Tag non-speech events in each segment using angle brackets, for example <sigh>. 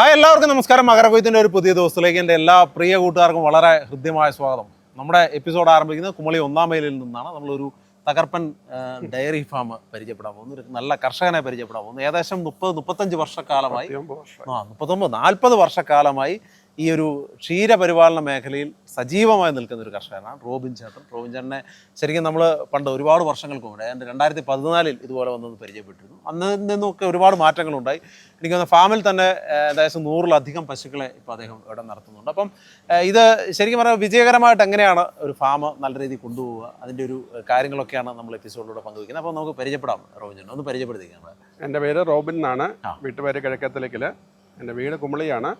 Hi എല്ലാവർക്കും നമസ്കാരം. മകരകൊയ്ത്തിന്റെ ഒരു പുതിയ ദിവസത്തിലേക്ക് എന്റെ എല്ലാ പ്രിയ കൂട്ടുകാർക്കും വളരെ ഹൃദ്യമായ സ്വാഗതം. നമ്മുടെ എപ്പിസോഡ് ആരംഭിക്കുന്നത് കുമളി ഒന്നാം മൈലിൽ നിന്നാണ്. നമ്മളൊരു തകർപ്പൻ ഡയറി ഫാം പരിചയപ്പെടാൻ പോകുന്നു. ഒരു നല്ല കർഷകനെ പരിചയപ്പെടാൻ പോകുന്നു. ഏകദേശം മുപ്പത് മുപ്പത്തഞ്ച് വർഷക്കാലമായി. ആ മുപ്പത്തൊമ്പത് നാൽപ്പത് വർഷക്കാലമായി ഈ ഒരു ക്ഷീരപരിപാലന മേഖലയിൽ സജീവമായി നിൽക്കുന്ന ഒരു കർഷകനാണ് റോബിൻ ചേട്ടൻ. റോബിൻ ചേട്ടനെ ശരിക്കും നമ്മൾ പണ്ട് ഒരുപാട് വർഷങ്ങൾക്ക് മുമ്പ് എന്റെ രണ്ടായിരത്തി പതിനാലിൽ ഇതുപോലെ വന്നൊന്ന് പരിചയപ്പെട്ടിരുന്നു. അന്ന് നിന്നൊക്കെ ഒരുപാട് മാറ്റങ്ങളുണ്ടായി. എനിക്ക് തോന്നുന്നു ഫാമിൽ തന്നെ ഏകദേശം നൂറിലധികം പശുക്കളെ ഇപ്പോൾ അദ്ദേഹം ഇവിടെ നടത്തുന്നുണ്ട്. അപ്പം ഇത് ശരിക്കും പറഞ്ഞാൽ വിജയകരമായിട്ട് എങ്ങനെയാണ് ഒരു ഫാം നല്ല രീതിയിൽ കൊണ്ടുപോവുക? അതിന്റെ ഒരു കാര്യങ്ങളൊക്കെയാണ് നമ്മൾ എപ്പിസോഡിലൂടെ പങ്കുവയ്ക്കുന്നത്. അപ്പോൾ നമുക്ക് പരിചയപ്പെടാം റോബിൻ ചേട്ടൻ ഒന്ന് പരിചയപ്പെടുത്തിക്കാം എന്റെ പേര് റോബിൻ എന്നാണ്. വീട്ടുപേര് കിഴക്കത്തിലേക്കിൽ എന്റെ വീട് കുമളിയാണ്.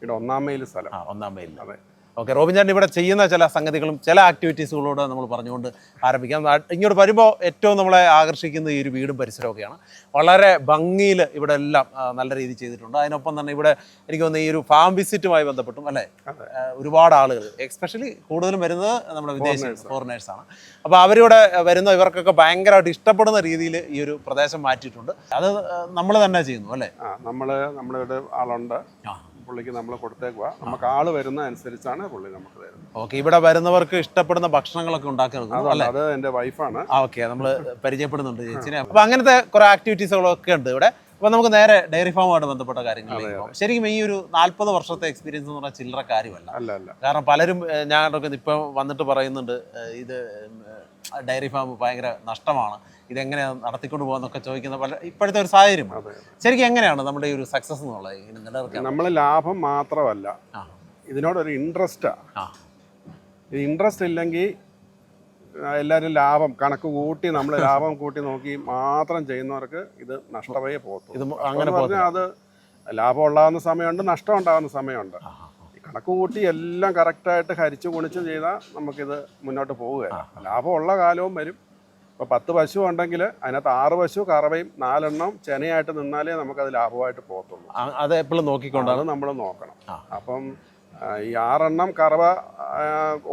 ഇവിടെ ഒന്നാം മൈൽ സ്ഥലം. ആ ഒന്നാം മൈലിൽ അതെ. ഓക്കെ റോബിൻ ചേട്ടൻ ഇവിടെ ചെയ്യുന്ന ചില സംഗതികളും ചില ആക്ടിവിറ്റീസുകളോട് നമ്മൾ പറഞ്ഞുകൊണ്ട് ആരംഭിക്കാം. ഇങ്ങോട്ട് വരുമ്പോൾ ഏറ്റവും നമ്മളെ ആകർഷിക്കുന്ന ഈ ഒരു വീടും പരിസരമൊക്കെയാണ്. വളരെ ഭംഗിയിൽ ഇവിടെ എല്ലാം നല്ല രീതിയിൽ ചെയ്തിട്ടുണ്ട്. അതിനൊപ്പം തന്നെ ഇവിടെ എനിക്ക് തോന്നുന്നു ഈ ഒരു ഫാം വിസിറ്റുമായി ബന്ധപ്പെട്ടും അല്ലേ? ഒരുപാട് ആളുകൾ എക്സ്പെഷ്യലി കൂടുതലും വരുന്നത് നമ്മുടെ വിദേശ. ഫോറിനേഴ്സാണ് അപ്പോൾ അവരിവിടെ വരുന്ന ഇവർക്കൊക്കെ ഭയങ്കരമായിട്ട് ഇഷ്ടപ്പെടുന്ന രീതിയിൽ ഈ ഒരു പ്രദേശം മാറ്റിയിട്ടുണ്ട്. അത് നമ്മൾ തന്നെ ചെയ്യുന്നു അല്ലേ? നമ്മൾ നമ്മളിവിടെ ആളുണ്ട്. പുള്ളിക്ക് നമ്മൾ കൊടുത്തേക്കുക നമുക്ക് ആൾ വരുന്ന അനുസരിച്ചാണ് പുള്ളി നമുക്ക് തരുന്നത്. ഓക്കെ ഇവിടെ വരുന്നവർക്ക് ഇഷ്ടപ്പെടുന്ന ഭക്ഷണങ്ങളൊക്കെ ഉണ്ടാക്കി കൊടുക്കുന്നു അല്ലേ? അത് എന്റെ വൈഫാണ്. ഓക്കെ നമ്മൾ പരിചയപ്പെടുന്നുണ്ട് ചേച്ചിനെ. അപ്പൊ അങ്ങനത്തെ കുറെ ആക്ടിവിറ്റീസുകളൊക്കെ ഉണ്ട് ഇവിടെ. അപ്പൊ നമുക്ക് നേരെ ഡയറി ഫാമുമായിട്ട് ബന്ധപ്പെട്ട കാര്യങ്ങൾ ശരിക്കും ഈ ഒരു നാല്പത് വർഷത്തെ എക്സ്പീരിയൻസ് എന്ന് പറഞ്ഞാൽ ചില്ലറ കാര്യമല്ല. കാരണം പലരും ഞാനൊക്കെ ഇപ്പം വന്നിട്ട് പറയുന്നുണ്ട് ഇത് ഡയറി ഫാം ഭയങ്കര നഷ്ടമാണ്. ഇതെങ്ങനെ നടത്തിക്കൊണ്ട് പോകാന്നൊക്കെ ചോദിക്കുന്ന പല ഇപ്പോഴത്തെ ഒരു സാഹചര്യം അതെ ശരിക്കും എങ്ങനെയാണ് നമ്മുടെ ഈ ഒരു സക്സസ് എന്നുള്ളത്? നമ്മൾ ലാഭം മാത്രമല്ല ഇതിനോടൊരു ഇൻട്രസ്റ്റാണ് ഇൻട്രസ്റ്റ് ഇല്ലെങ്കിൽ എല്ലാവരും ലാഭം കണക്ക് കൂട്ടി നമ്മൾ <laughs> ലാഭം കൂട്ടി നോക്കി മാത്രം ചെയ്യുന്നവർക്ക് ഇത് നഷ്ടമേ പോകും ഇത് അങ്ങനെ പറഞ്ഞാൽ അത് ലാഭം ഉണ്ടാകുന്ന സമയമുണ്ട് നഷ്ടം ഉണ്ടാകുന്ന സമയമുണ്ട്. കണക്ക് കൂട്ടി എല്ലാം കറക്റ്റായിട്ട് ഹരിച്ചു കുണിച്ചും ചെയ്താൽ നമുക്കിത് മുന്നോട്ട് പോവുകയാണ്. ലാഭമുള്ള കാലവും വരും. ഇപ്പോൾ പത്ത് പശു ഉണ്ടെങ്കിൽ അതിനകത്ത് ആറ് പശു കറവയും നാലെണ്ണം ചെനയായിട്ട് നിന്നാലേ നമുക്കത് ലാഭമായിട്ട് പോകത്തുള്ളൂ. അത് എപ്പോഴും നോക്കിക്കൊണ്ടാണ് നമ്മൾ നോക്കണം. അപ്പം ഈ ആറെണ്ണം കറവ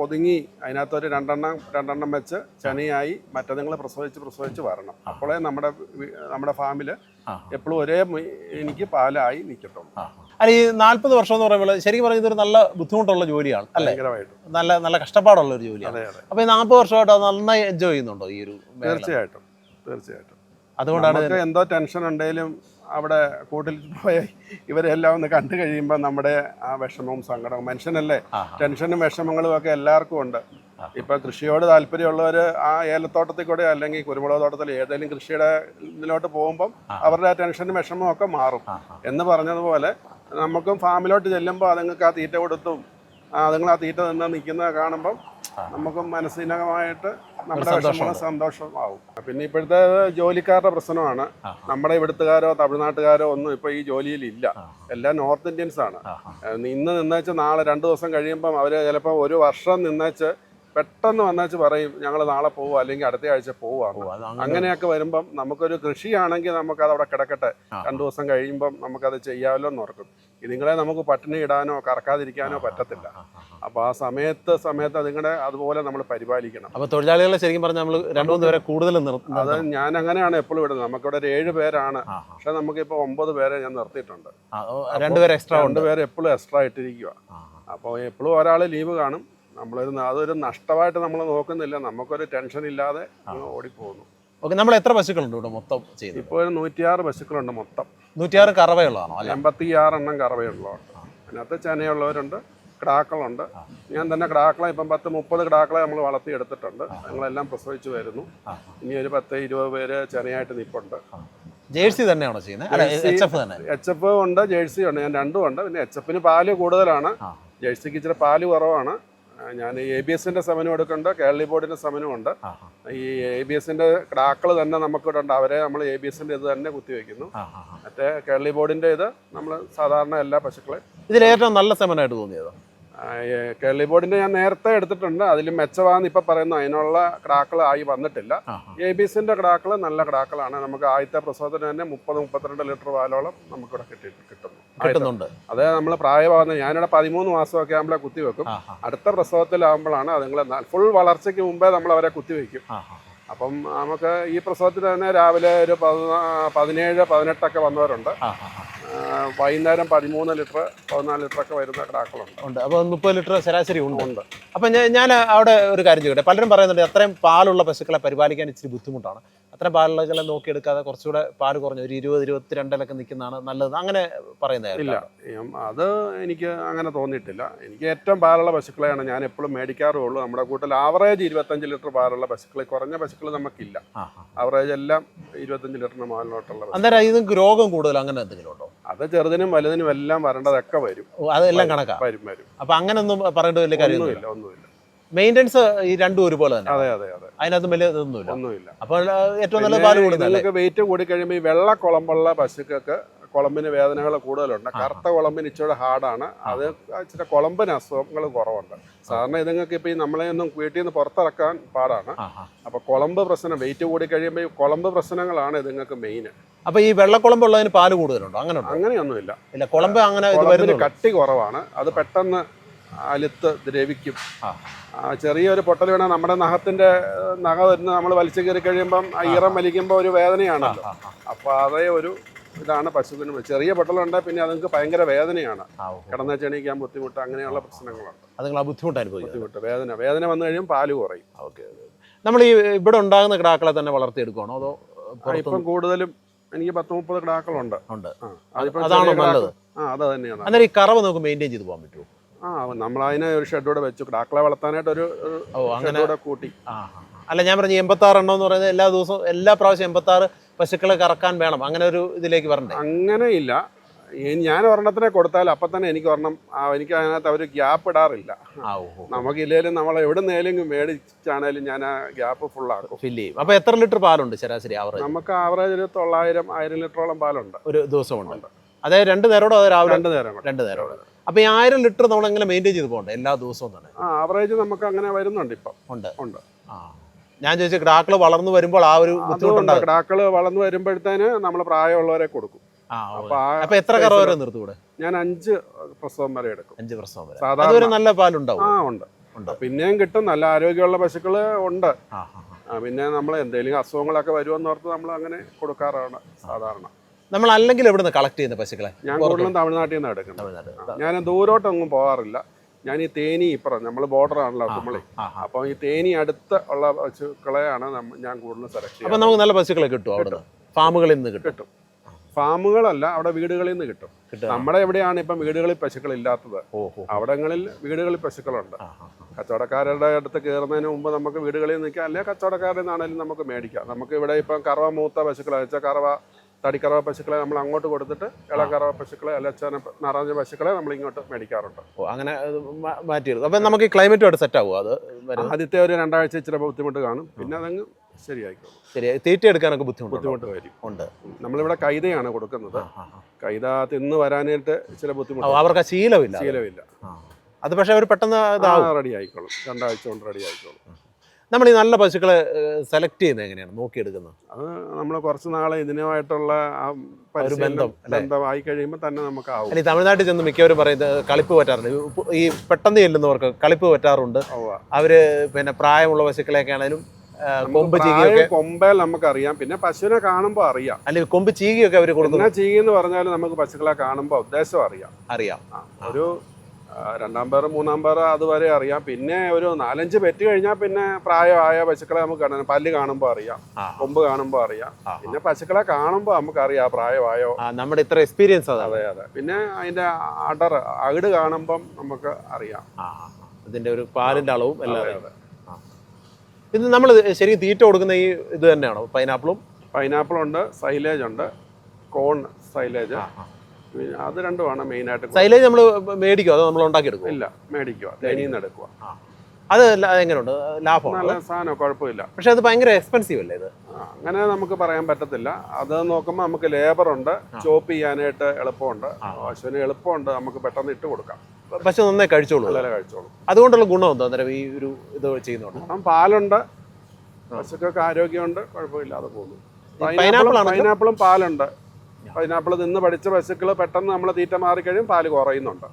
ഒതുങ്ങി അതിനകത്തൊരു രണ്ടെണ്ണം രണ്ടെണ്ണം വെച്ച് ചെനയായി മറ്റതുങ്ങൾ പ്രസവിച്ച് പ്രസവിച്ച് വരണം. അപ്പോഴേ നമ്മുടെ നമ്മുടെ ഫാമിൽ. എപ്പോഴും ഒരേ എനിക്ക് പാലായി നിൽക്കത്തുള്ളൂ അല്ല ഈ നാല്പത് വർഷം എന്ന് പറയുമ്പോൾ ശരിക്കും പറഞ്ഞാൽ ഇതൊരു നല്ല ബുദ്ധിമുട്ടുള്ള ജോലിയാണ് അല്ലേ? നല്ല നല്ല കഷ്ടപ്പാടുള്ള ഒരു ജോലിയാണ്. അതെ അതെ. അപ്പൊ ഈ നാൽപ്പത് വർഷമായിട്ട് അത് നന്നായി എൻജോയ് ചെയ്യുന്നുണ്ടോ ഈ ഒരു? തീർച്ചയായിട്ടും തീർച്ചയായിട്ടും. അതുകൊണ്ടാണ് എന്തോ ടെൻഷൻ ഉണ്ടെങ്കിലും അവിടെ കൂട്ടിൽ പോയ ഇവരെല്ലാം ഒന്ന് കണ്ടു കഴിയുമ്പോൾ നമ്മുടെ ആ വിഷമവും സങ്കടവും മനുഷ്യനല്ലേ ടെൻഷനും വിഷമങ്ങളും ഒക്കെ എല്ലാവർക്കും ഉണ്ട്. ഇപ്പൊ കൃഷിയോട് താല്പര്യമുള്ളവർ ആ ഏലത്തോട്ടത്തിൽ കൂടെ അല്ലെങ്കിൽ കുരുമുളക് തോട്ടത്തിൽ ഏതെങ്കിലും കൃഷിയുടെ ഇതിലോട്ട് പോകുമ്പം അവരുടെ ആ ടെൻഷനും വിഷമവും ഒക്കെ മാറും. എന്ന് പറഞ്ഞതുപോലെ നമുക്കും ഫാമിലോട്ട് ചെല്ലുമ്പോൾ അതുങ്ങൾക്ക് ആ തീറ്റ കൊടുത്തും അതുങ്ങൾ ആ തീറ്റ നിന്ന് നിൽക്കുന്നത് കാണുമ്പം നമുക്കും മാനസികമായിട്ട് നമ്മുടെ വിഷമവും സന്തോഷമാവും പിന്നെ ഇപ്പോഴത്തെ ജോലിക്കാരുടെ പ്രശ്നമാണ്. നമ്മുടെ ഇവിടുത്തുകാരോ തമിഴ്നാട്ടുകാരോ ഒന്നും ഇപ്പൊ ഈ ജോലിയിൽ ഇല്ല. എല്ലാം നോർത്ത് ഇന്ത്യൻസ് ആണ്. ഇന്ന് നിന്നേച്ച് നാളെ രണ്ടു ദിവസം കഴിയുമ്പം അവർ ചിലപ്പോൾ ഒരു വർഷം നിന്നേച്ച് പെട്ടെന്ന് വന്നേച്ച് പറയും ഞങ്ങൾ നാളെ പോവുക അല്ലെങ്കിൽ അടുത്ത ആഴ്ച അങ്ങനെ അങ്ങനെയൊക്കെ വരുമ്പം നമുക്കൊരു കൃഷിയാണെങ്കിൽ നമുക്ക് അത് അവിടെ കിടക്കട്ടെ. രണ്ടു ദിവസം കഴിയുമ്പം നമുക്കത് ചെയ്യാമല്ലോ എന്ന് ഓർക്കും. ഇതുങ്ങളെ നമുക്ക് പട്ടിണി ഇടാനോ കറക്കാതിരിക്കാനോ പറ്റത്തില്ല. അപ്പൊ ആ, സമയത്ത് സമയത്ത് അതുങ്ങളെ അതുപോലെ നമ്മൾ പരിപാലിക്കണം. അപ്പൊ തൊഴിലാളികളെ ശരിക്കും പറഞ്ഞാൽ നമ്മൾ രണ്ടു മൂന്ന് പേരെ കൂടുതൽ അത് ഞാൻ അങ്ങനെയാണ് എപ്പോഴും ഇടുന്നത്. നമുക്കിവിടെ ഒരു ഏഴ് പേരാണ്. പക്ഷെ നമുക്ക് നമുക്കിപ്പോൾ ഒമ്പത് പേരെ ഞാൻ നിർത്തിയിട്ടുണ്ട്. രണ്ടുപേരെ എക്സ്ട്രാ രണ്ടുപേരെ രണ്ട് എപ്പോഴും എക്സ്ട്രാ ഇട്ടിരിക്കുക അപ്പോൾ എപ്പോഴും ഒരാൾ ലീവ് കാണും. നമ്മളൊരു അതൊരു നഷ്ടമായിട്ട് നമ്മൾ നോക്കുന്നില്ല. നമുക്കൊരു ടെൻഷൻ ഇല്ലാതെ ഓടിപ്പോകുന്നു. ഓക്കെ നമ്മൾ എത്ര പശുക്കളുണ്ട് ഇവിടെ മൊത്തം ചെയ്ത് ഇപ്പോൾ ഒരു നൂറ്റിയാറ് പശുക്കളുണ്ട് മൊത്തം. നൂറ്റിയാറ് കറവയുള്ളതാണോ? അല്ലെ? എൺപത്തി ആറെണ്ണം കറവയുള്ളതാണ്. അതിനകത്ത് ചെനയുള്ളവരുണ്ട് ക്രാക്കളുണ്ട്. ഞാൻ തന്നെ ക്രാക്കളെ ഇപ്പം പത്ത് മുപ്പത് ക്രാക്കളെ നമ്മൾ വളർത്തിയെടുത്തിട്ടുണ്ട് ഞങ്ങളെല്ലാം പ്രസവിച്ച് വരുന്നു. ഇനി ഒരു പത്ത് ഇരുപത് പേര് ചെനയായിട്ട് നിൽപ്പുണ്ട് ജേഴ്സി തന്നെയാണോ ചെയ്യുന്നത്? എച്ച് എഫ് തന്നെ. എച്ച് എഫ് ഉണ്ട് ജേഴ്സി ഉണ്ട്. ഞാൻ രണ്ടും ഉണ്ട്. പിന്നെ എച്ച് എഫിന് പാൽ കൂടുതലാണ്. ജേഴ്സിക്ക് ഇച്ചിരി പാൽ കുറവാണ്. ഞാൻ എ ബി എസിന്റെ സമനം എടുക്കുന്നുണ്ട് കേരളി ബോർഡിന്റെ സമനം ഉണ്ട്. ഈ എ ബി എസിന്റെ ക്രാക്കൾ തന്നെ നമുക്ക് ഇടണ്ട അവരെ നമ്മൾ എ ബി എസിന്റെ ഇത് തന്നെ കുത്തിവെക്കുന്നു. മറ്റേ കേരളി ബോർഡിന്റെ ഇത് നമ്മൾ സാധാരണ എല്ലാ പശുക്കളെ ഇതിൽ ഏറ്റവും നല്ല സമനായിട്ട് തോന്നിയത്? കേരളി ബോർഡിന്റെ ഞാൻ നേരത്തെ എടുത്തിട്ടുണ്ട്. അതിൽ മെച്ചമാണെന്ന് ഇപ്പൊ പറയുന്നു. അതിനുള്ള ക്രാക്കൾ ആയി വന്നിട്ടില്ല. എ ബി സിന്റെ ക്രാക്കൾ നല്ല ക്രാക്കളാണ്. നമുക്ക് ആദ്യത്തെ പ്രസവത്തിന് തന്നെ മുപ്പത് മുപ്പത്തിരണ്ട് ലിറ്റർ പാലോളം നമുക്കിവിടെ കിട്ടി കിട്ടുന്നു. കിട്ടുന്നുണ്ട്. അത് നമ്മൾ പ്രായമാകുന്ന ഞാനിവിടെ പതിമൂന്ന് മാസമൊക്കെ ആകുമ്പോഴേ കുത്തിവെക്കും അടുത്ത പ്രസവത്തിലാകുമ്പോഴാണ് അതുങ്ങളെ ഫുൾ വളർച്ചയ്ക്ക് മുമ്പേ നമ്മൾ അവരെ കുത്തിവെക്കും. അപ്പം നമുക്ക് ഈ പ്രസവത്തിന് തന്നെ രാവിലെ ഒരു പതിനാ- പതിനേഴ് പതിനെട്ടൊക്കെ വന്നവരുണ്ട്. വൈകുന്നേരം പതിമൂന്ന് ലിറ്റർ പതിനാല് ലിറ്റർ ഒക്കെ വരുന്ന കിടാക്കളുണ്ട്. ഉണ്ട്. അപ്പോൾ മുപ്പത് ലിറ്റർ ശരാശരി ഉണ്ട്. ഉണ്ട്. അപ്പം ഞാൻ ഞാൻ അവിടെ ഒരു കാര്യം ചോദിക്കട്ടെ. പലരും പറയുന്നുണ്ട് അത്രയും പാലുള്ള പശുക്കളെ പരിപാലിക്കാൻ ഇച്ചിരി ബുദ്ധിമുട്ടാണ്. അത്രയും പാലുകളെ നോക്കിയെടുക്കാതെ കുറച്ചുകൂടെ പാൽ കുറഞ്ഞു. ഒരു ഇരുപത് ഇരുപത്തിരണ്ടിലൊക്കെ നിൽക്കുന്നതാണ് നല്ലത്. അങ്ങനെ പറയുന്നത് ഇല്ല. അത് എനിക്ക് അങ്ങനെ തോന്നിയിട്ടില്ല. എനിക്ക് ഏറ്റവും പാലുള്ള പശുക്കളെയാണ് ഞാൻ എപ്പോഴും മേടിക്കാറുള്ളൂ. നമ്മുടെ കൂട്ടിൽ ആവറേജ് ഇരുപത്തഞ്ച് ലിറ്റർ പാലുള്ള പശുക്കൾ കുറഞ്ഞ പശുക്കൾ നമുക്കില്ല. ആവറേജ് എല്ലാം ഇരുപത്തഞ്ച് ലിറ്ററിന് മുകളിലോട്ടുള്ള പശു. അന്നേരം ഇത് രോഗം കൂടുതൽ അങ്ങനെ എന്തെങ്കിലും ഉണ്ടോ? അത് ചെറുതിനും വലുതിനും എല്ലാം വരേണ്ടതൊക്കെ വരും. അതെല്ലാം കണക്കാ? വരും വരും. അപ്പൊ അങ്ങനൊന്നും പറയേണ്ട വലിയ കാര്യമൊന്നുമില്ല. ഒന്നുമില്ല. മെയിന്റെനൻസ് ഈ രണ്ടും ഒരുപോലെ തന്നെ. അതെ അതെ അതെ. അതിനകത്ത് വലിയ ഇതൊന്നുമില്ല. ഒന്നുമില്ല. അപ്പോൾ ഏറ്റവും നല്ല പാൽ കൂടുന്നല്ലേ നിങ്ങൾക്ക് വെയിറ്റ് കൂടി കഴിയുമ്പോൾ ഈ വെള്ള കുളമ്പുള്ള പശുക്കൾക്ക് കുളമ്പിന് വേദനകൾ കൂടുതലുണ്ട്. കറുത്ത കുളമ്പിന് ഇച്ചിരി ഹാർഡാണ്. അത് ഇച്ചിരി കുളമ്പിന് അസുഖങ്ങൾ കുറവുണ്ട്. സാധാരണ ഇതുങ്ങൾക്ക് ഇപ്പോൾ ഈ നമ്മളെ ഒന്നും വീട്ടിൽ നിന്ന് പുറത്തിറക്കാൻ പാടാണ്. അപ്പോൾ കുളമ്പ് പ്രശ്നം വെയിറ്റ് കൂടി കഴിയുമ്പോൾ ഈ കുളമ്പ് പ്രശ്നങ്ങളാണ് ഇതുങ്ങൾക്ക് മെയിൻ അപ്പൊ ഈ വെള്ളക്കുളമ്പുള്ളതിന് പാൽ കൂടുതലുണ്ടോ? അങ്ങനെ അങ്ങനെയൊന്നുമില്ല. ഇല്ല കുളമ്പ് അങ്ങനെ ഇത് കുളമ്പിന് വരുന്നുള്ളൂ. കട്ടി കുറവാണ്. അത് പെട്ടെന്ന് അലുത്ത് ദ്രവിക്കും. ചെറിയൊരു പൊട്ടൽ വേണം. നമ്മുടെ നഖത്തിന്റെ നഖ വരുന്ന നമ്മൾ വലിച്ചു കയറി കഴിയുമ്പം ഈറം വലിക്കുമ്പോൾ ഒരു വേദനയാണല്ലോ. അപ്പോൾ അതേ ഒരു ഇതാണ് പശുവിന് ചെറിയ പൊട്ടലുണ്ട് പിന്നെ അതുങ്ങൾക്ക് ഭയങ്കര വേദനയാണ്. കിടന്ന ചെണിക്കാൻ ബുദ്ധിമുട്ട് അങ്ങനെയുള്ള പ്രശ്നങ്ങളുണ്ട്. ബുദ്ധിമുട്ട് ബുദ്ധിമുട്ട് വേദന വേദന വന്നു കഴിയുമ്പോൾ പാൽ കുറയും. ഓക്കെ നമ്മൾ ഈ ഇവിടെ ഉണ്ടാകുന്ന കിടാക്കളെ തന്നെ വളർത്തിയെടുക്കുകയാണോ അതോ ഇപ്പം കൂടുതലും എനിക്ക് പത്ത് മുപ്പത് കിടാക്കളുണ്ട്. ഉണ്ട്. അതാണോ നല്ലത്? ആ അത് തന്നെയാണ് അന്നേരം ഈ കറവ് നമുക്ക് മെയിന്റെയിൻ ചെയ്ത് പോകാൻ പറ്റുമോ? ആ നമ്മൾ അതിനെ ഒരു ഷെഡൂടെ വെച്ചു. കിടാക്കളെ വളർത്താനായിട്ട് ഒരു ഓ അങ്ങനെ ഷെഡൂടെ കൂട്ടി. ആ. അല്ല ഞാൻ പറഞ്ഞു എൺപത്താറ് എണ്ണം എന്ന് പറയുന്നത് എല്ലാ ദിവസവും എല്ലാ പ്രാവശ്യം എൺപത്താറ് പശുക്കളെ കറക്കാൻ വേണം. അങ്ങനെ ഒരു ഇതിലേക്ക് പറഞ്ഞു അങ്ങനെ ഇല്ല. ഈ ഞാൻ ഒരെണ്ണത്തിനെ കൊടുത്താൽ അപ്പൊ തന്നെ എനിക്ക് ഒരെണ്ണം ആ, എനിക്ക് അതിനകത്ത് അവർ ഗ്യാപ്പ് ഇടാറില്ല. ആ ഓ. നമുക്കില്ലേലും നമ്മൾ എവിടെ നിന്നേലും മേടിച്ചാണേലും ഞാൻ ആ ഗ്യാപ്പ് ഫുൾ ഫുള്ളാക്കും ഫില്ല് ചെയ്യും. അപ്പൊ എത്ര ലിറ്റർ പാലുണ്ട് ശരാശരി ആവറേജ് നമുക്ക് ആവറേജ് ഒരു തൊള്ളായിരം ആയിരം ലിറ്ററോളം പാലുണ്ട്. ഒരു ദിവസം ഉണ്ട് അതായത് രണ്ട് നേരോടോ അതോ രാവിലെ? രണ്ട് നേരം രണ്ട് നേരോടെ. അപ്പൊ ഈ ആയിരം ലിറ്റർ നമ്മൾ എങ്ങനെ മെയിന്റെയിൻ ചെയ്ത് പോകണ്ടേ? എല്ലാ ദിവസവും തന്നെ. ആ ആവറേജ് നമുക്ക് അങ്ങനെ വരുന്നുണ്ട് ഇപ്പം. ഉണ്ട്. ഉണ്ട്. ആ. ഞാൻ ചോദിച്ചത് കിടാക്കൾ വളർന്നു വരുമ്പോൾ ആ ഒരു ബുദ്ധിമുട്ടുണ്ടാകും. കിടാക്കൾ വളർന്നു വരുമ്പോഴത്തേന് നമ്മൾ പ്രായമുള്ളവരെ കൊടുക്കും. അപ്പൊ എത്ര കറ വരെ നിർത്തും ഇവിടെ ഞാൻ അഞ്ച് പ്രസവം വരെ എടുക്കും. അഞ്ച് പ്രസവം വരെ. സാധാരണ നല്ല പാലുണ്ടാവും. ആ ഉണ്ട്. ഉണ്ട്. പിന്നെയും കിട്ടും. നല്ല ആരോഗ്യമുള്ള പശുക്കൾ ഉണ്ട്. പിന്നെ നമ്മൾ എന്തെങ്കിലും അസുഖങ്ങളൊക്കെ വരുമെന്ന് ഓർത്ത് നമ്മൾ അങ്ങനെ കൊടുക്കാറാണ് സാധാരണ. നമ്മൾ അല്ലെങ്കിൽ എവിടെ നിന്ന് കളക്ട് ചെയ്യുന്ന പശുക്കളെ? ഞാൻ കൂടുതലും തമിഴ്നാട്ടിൽ നിന്ന് എടുക്കുന്നത്. ഞാൻ ദൂരോട്ടൊന്നും പോകാറില്ല. ഞാൻ ഈ തേനി ഇപ്പുറം നമ്മൾ ബോർഡർ ആണല്ലോ ആ. അപ്പോൾ ഈ തേനി അടുത്ത് ഉള്ള പശുക്കളെയാണ് ഞാൻ കൂടുതലും സെലക്ട് അപ്പൊ ചെയ്യുന്നത് നമുക്ക് നല്ല പശുക്കളെ കിട്ടും. അവിടെ ഫാമുകളിൽ നിന്ന് കിട്ടും. ഫാമുകളല്ല അവിടെ വീടുകളിൽ നിന്ന് കിട്ടും. നമ്മുടെ എവിടെയാണ് ഇപ്പം വീടുകളിൽ പശുക്കൾ ഇല്ലാത്തത്? അവിടങ്ങളിൽ വീടുകളിൽ പശുക്കളുണ്ട്. കച്ചവടക്കാരുടെ അടുത്ത് കയറുന്നതിന് മുമ്പ് നമുക്ക് വീടുകളിൽ നിൽക്കാം. അല്ലെങ്കിൽ കച്ചവടക്കാരുടെ നിന്നാണെങ്കിലും നമുക്ക് മേടിക്കാം. നമുക്ക് ഇവിടെ ഇപ്പം കറവ മൂത്ത പശുക്കളെ വെച്ചാൽ കറവ തടിക്കറവ പശുക്കളെ നമ്മൾ അങ്ങോട്ട് കൊടുത്തിട്ട് ഇളക്കറവ കറവ പശുക്കളെ അലച്ചാന ചെന നിറഞ്ഞ പശുക്കളെ നമ്മൾ ഇങ്ങോട്ട് മേടിക്കാറുണ്ട്. ഓ അങ്ങനെ മാറ്റിയിരുന്നു അപ്പം നമുക്ക് ഈ ക്ലൈമറ്റുമായിട്ട് സെറ്റ് ആകുമോ അത് ആദ്യത്തെ ഒരു രണ്ടാഴ്ച ഇച്ചിരി ബുദ്ധിമുട്ട് കാണും. പിന്നെ അതങ്ങ് ശരിയായിക്കോളും. ശരി തീറ്റ എടുക്കാനൊക്കെ ബുദ്ധിമുട്ട് ബുദ്ധിമുട്ട് വരും ഉണ്ട്. നമ്മളിവിടെ കൈതയാണ് കൊടുക്കുന്നത്. കൈത തിന്ന് വരാനായിട്ട് ചില ബുദ്ധിമുട്ട്. അവർക്ക് ശീലമില്ല. ശീലമില്ല. അത് പക്ഷേ അവർ പെട്ടെന്ന് റെഡി ആയിക്കോളും. രണ്ടാഴ്ച കൊണ്ട് റെഡി ആയിക്കോളും. നമ്മൾ ഈ നല്ല പശുക്കളെ സെലക്ട് ചെയ്യുന്നത് എങ്ങനെയാണ്? നോക്കിയെടുക്കുന്നത് അത് നമ്മൾ കുറച്ച് നാളെ ഇതിനുമായിട്ടുള്ള ആ പരിശീലനം ബന്ധം, അല്ലേ? ബന്ധമായി കഴിയുമ്പോൾ തന്നെ നമുക്ക് ആവും അല്ല തമിഴ്നാട്ടിൽ ചെന്ന് മിക്കവരും പറയുന്നത് കളിപ്പ് പറ്റാറുണ്ട്. ഈ- പെട്ടെന്ന് ചെല്ലുന്നവർക്ക് കളിപ്പ് പറ്റാറുണ്ട്. അവർ പിന്നെ പ്രായമുള്ള പശുക്കളെയൊക്കെ ആണെങ്കിലും കൊമ്പ് ചീകിയൊക്കെ കൊമ്പേൽ നമുക്കറിയാം. പിന്നെ പശുവിനെ കാണുമ്പോൾ അറിയാം. അല്ലെങ്കിൽ കൊമ്പ് ചീകിയൊക്കെ അവർ കൊടുക്കുന്ന. ചീകി എന്ന് പറഞ്ഞാൽ നമുക്ക് പശുക്കളെ കാണുമ്പോൾ ഉദ്ദേശം അറിയാം. അറിയാം. ഒരു രണ്ടാം പേർ മൂന്നാം പേർ അതുവരെ അറിയാം. പിന്നെ ഒരു നാലഞ്ച് പെറ്റ് കഴിഞ്ഞാൽ പിന്നെ പ്രായമായ പശുക്കളെ നമുക്ക് കാണാൻ പല്ല് കാണുമ്പോൾ അറിയാം. കൊമ്പ് കാണുമ്പോൾ അറിയാം. പിന്നെ പശുക്കളെ കാണുമ്പോൾ നമുക്ക് അറിയാം പ്രായമായോ. നമ്മുടെ ഇത്ര എക്സ്പീരിയൻസ് അതെ അതെ. പിന്നെ അതിന്റെ അടർ അകിട് കാണുമ്പം നമുക്ക് അറിയാം. അതിന്റെ. ഒരു പാലിന്റെ അളവും എല്ലാം. ഇത് നമ്മൾ ശരിക്കും തീറ്റ കൊടുക്കുന്ന ഈ ഇത് തന്നെയാണോ? പൈനാപ്പിളും പൈനാപ്പിൾ ഉണ്ട് സൈലേജ് ഉണ്ട്. കോൺ സൈലേജ് അത് രണ്ടുമാണ് മെയിനായിട്ട് സൈലേജ് നമ്മൾ മേടിക്കുക അതോ നമ്മൾ ഉണ്ടാക്കി ഉണ്ടാക്കിയെടുക്കും ഇല്ല മേടിക്കുക തേനിയിൽ നിന്ന് എടുക്കുക അത് എങ്ങനെയുണ്ട് ലാഭമാണ് നല്ല സാധനം കുഴപ്പമില്ല. പക്ഷെ അത് ഭയങ്കര എക്സ്പെൻസീവ് അല്ലേ ഇത്? അങ്ങനെ നമുക്ക് പറയാൻ പറ്റത്തില്ല. അത് നോക്കുമ്പോൾ നമുക്ക് ലേബർ ഉണ്ട് ചോപ്പ് ചെയ്യാനായിട്ട് എളുപ്പമുണ്ട്. പശുവിന് എളുപ്പമുണ്ട് നമുക്ക് പെട്ടെന്ന് ഇട്ട് കൊടുക്കാം. പശു നന്നായി കഴിച്ചോളൂ. നല്ല കഴിച്ചോളൂ. അതുകൊണ്ടുള്ള ഗുണം എന്താ? അന്നേരം ഈ ഒരു ഇത് ചെയ്യുന്നുണ്ട് അപ്പം പാലുണ്ട് പശുക്കൾക്ക് ആരോഗ്യമുണ്ട് കുഴപ്പമില്ലാതെ പോകുന്നു. pineapple പൈനാപ്പിളും പൈനാപ്പിളും പാലുണ്ട്. പൈനാപ്പിൾ നിന്ന് പഠിച്ച പശുക്കൾ പെട്ടെന്ന് നമ്മൾ തീറ്റ മാറിക്കഴിയും പാൽ കുറയുന്നുണ്ട്.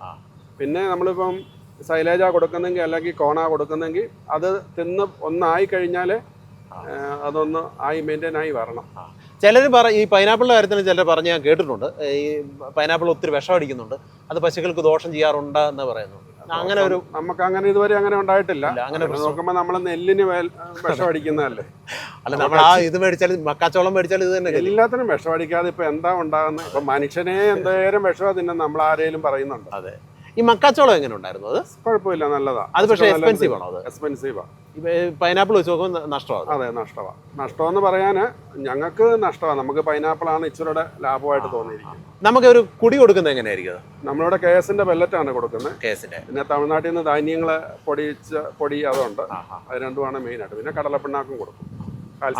പിന്നെ നമ്മളിപ്പം സൈലേജാ കൊടുക്കുന്നെങ്കിൽ അല്ലെങ്കിൽ കോണ കൊടുക്കുന്നെങ്കിൽ അത് തിന്ന് ഒന്നായി കഴിഞ്ഞാൽ അതൊന്ന് ആയി മെയിന്റെയിൻ ആയി വരണം. ചിലർ പറ ഈ പൈനാപ്പിളിന്റെ കാര്യത്തിൽ ചിലർ പറഞ്ഞ് ഞാൻ കേട്ടിട്ടുണ്ട്. ഈ പൈനാപ്പിൾ ഒത്തിരി വിഷം അടിക്കുന്നുണ്ട്. അത് പശുക്കൾക്ക് ദോഷം ചെയ്യാറുണ്ട് എന്ന് പറയുന്നു അങ്ങനെ ഒരു നമുക്ക് അങ്ങനെ ഇതുവരെ അങ്ങനെ ഉണ്ടായിട്ടില്ല. അങ്ങനെ നോക്കുമ്പോൾ നമ്മൾ നെല്ലിന് വിഷം അടിക്കുന്നതല്ലേ? <laughs> അല്ല നമ്മൾ ആ ഇത് മേടിച്ചാൽ മക്കാച്ചോളം മേടിച്ചാൽ ഇത് തന്നെ. എല്ലാത്തിനും വിഷം അടിക്കാതെ ഇപ്പൊ എന്താ ഉണ്ടാകുന്നത്? ഇപ്പൊ മനുഷ്യനെ <laughs> എന്തേരം വിഷമാ തിന്നെ നമ്മൾ ആരെയും പറയുന്നുണ്ട്. അതെ. ഈ മക്കാച്ചോളം എങ്ങനെ ഉണ്ടായിരുന്നു അത്? കുഴപ്പമില്ല നല്ലതാ. അത് പക്ഷേ എക്സ്പെൻസീവ് ആണോ അത്? എക്സ്പെൻസീവാ പൈനാപ്പിൾ വെച്ച് നോക്കുമ്പോൾ നഷ്ടമാണ്? അതെ നഷ്ടമാണ് നഷ്ടമെന്ന് പറയാൻ ഞങ്ങൾക്ക് നഷ്ടമാണ് നമുക്ക് പൈനാപ്പിൾ ആണ് ഇച്ചിരിയുടെ ലാഭമായിട്ട് തോന്നിയിരിക്കുന്നത്. നമുക്ക് ഒരു കുടി കൊടുക്കുന്നത് എങ്ങനെയായിരിക്കും നമ്മളിവിടെ കേസിന്റെ ബെല്ലറ്റാണ് കൊടുക്കുന്നത് കേസിന്റെ. പിന്നെ തമിഴ്നാട്ടിൽ നിന്ന് ധാന്യങ്ങൾ പൊടിച്ച പൊടി അതുണ്ട്. അത് രണ്ടുമാണ് മെയിൻ ആയിട്ട് പിന്നെ കടലപ്പിണ്ണാക്കും കൊടുക്കും.